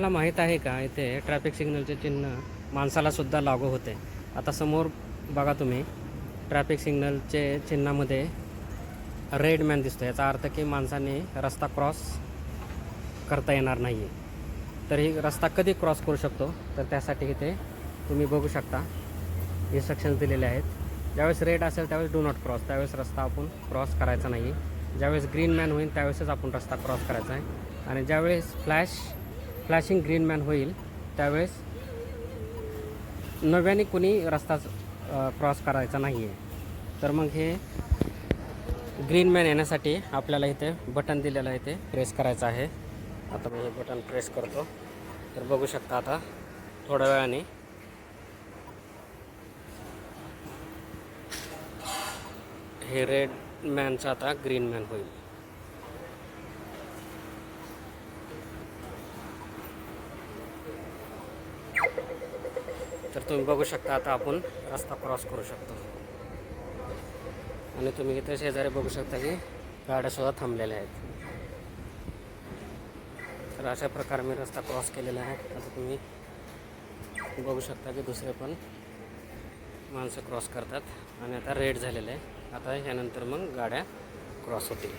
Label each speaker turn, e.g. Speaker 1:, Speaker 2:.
Speaker 1: मला माहीत आहे का? इथे ट्रॅफिक सिग्नलचे चिन्ह माणसाला सुद्धा लागू होते. आता समोर बघा तुम्ही ट्रॅफिक सिग्नलचे चिन्हामध्ये रेड मॅन दिसतो याचा अर्थ की माणसाने रस्ता क्रॉस करता येणार नाही आहे तर ही रस्ता कधी क्रॉस करू शकतो? तर त्यासाठी इथे तुम्ही बघू शकता. इन्स्ट्रक्शन्स दिलेले आहेत. ज्यावेळेस रेड असेल त्यावेळेस डू नॉट क्रॉस त्यावेळेस रस्ता आपण क्रॉस करायचा नाही ज्यावेळेस ग्रीन मॅन होईल त्यावेळेसच आपण रस्ता क्रॉस करायचा आहे. आणि ज्यावेळेस फ्लॅश फ्लॅशिंग ग्रीन मॅन होईल. त्यावेळेस नव्याने कुणी रस्ता क्रॉस करायचा नाही आहे तर मग हे ग्रीन मॅन येण्यासाठी आपल्याला इथे बटन दिलेलं आहे ते प्रेस करायचं आहे. आता मी हे बटन प्रेस करतो. तर बघू शकता आता थोड्या वेळाने. हे रेड मॅनचं आता ग्रीन मॅन होईल. तर तुम्ही बघू शकता आता आपण रस्ता क्रॉस करू शकतो. आणि तुम्ही इथे शेजारी बघू शकता की गाड्यासुद्धा थांबलेल्या आहेत. तर अशा प्रकारे मी रस्ता क्रॉस केलेला आहे. आता तुम्ही बघू शकता की दुसरे पण माणसं क्रॉस करतात. आणि आता रेड झालेलं आहे. आता ह्यानंतर मग गाड्या क्रॉस होतील.